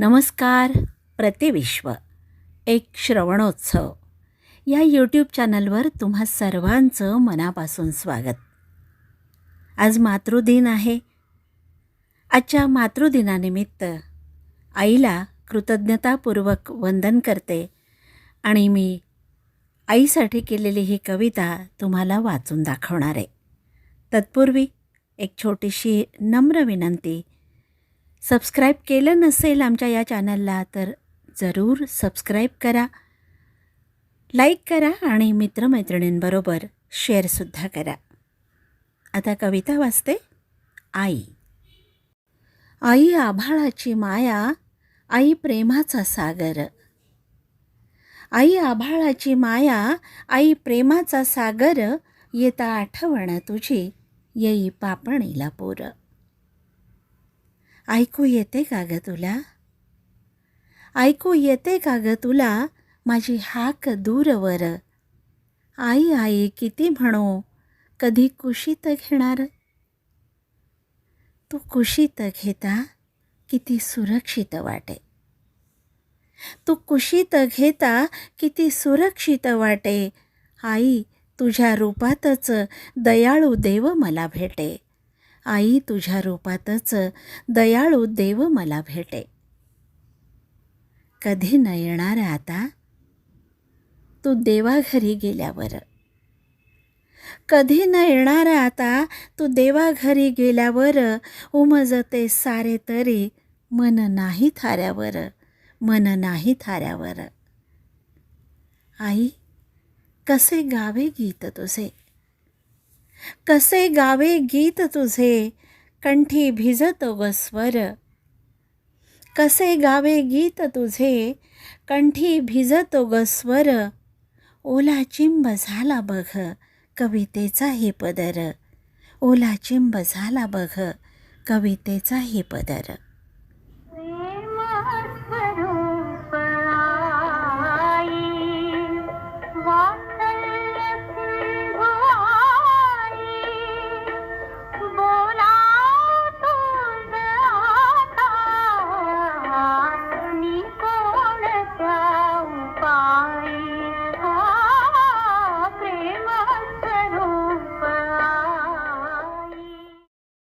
नमस्कार प्रतिविश्व एक श्रवणोत्सव. या यूट्यूब चॅनलवर तुम्हा सर्वांचं मनापासून स्वागत. आज मातृदिन आहे. आजच्या मातृदिनानिमित्त आईला कृतज्ञतापूर्वक वंदन करते आणि मी आईसाठी केलेली ही कविता तुम्हाला वाचून दाखवणार आहे. तत्पूर्वी एक छोटीशी नम्र विनंती सबस्क्राईब केलं नसेल आमच्या या चॅनलला तर जरूर सबस्क्राईब करा लाईक करा आणि मित्रमैत्रिणींबरोबर शेअरसुद्धा करा. आता कविता वाचते. आई. आई आभाळाची माया आई प्रेमाचा सागर. आई आभाळाची माया आई प्रेमाचा सागर येता आठवण तुझी येई पापणीला पोरं. ऐकू येते का ग तुला? ऐकू येते का ग तुला माझी हाक दूरवर आई आई किती म्हणो कधी कुशीत घेणार? तू कुशीत घेता किती सुरक्षित वाटे. तू कुशीत घेता किती सुरक्षित वाटे. आई तुझ्या रूपातच दयाळू देव मला भेटे. आई तुझ्या रूपातच दयाळू देव मला भेटे. कधी न येणार आता? तू देवाघरी गेल्यावर. कधी न येणार आता? तू देवाघरी गेल्यावर. उमजते सारे तरी मन नाही थाऱ्यावर. मन नाही थाऱ्यावर. आई कसे गावे गीत तुझे? कसे गावे गीत तुझे कंठी भिजतो ग स्वर. कसे गावे गीत तुझे कंठी भिजतो ग स्वर. ओला चिंब झाला बघ कवितेचा हे पदर. ओला चिंब झाला बघ कवितेचा हे पदर.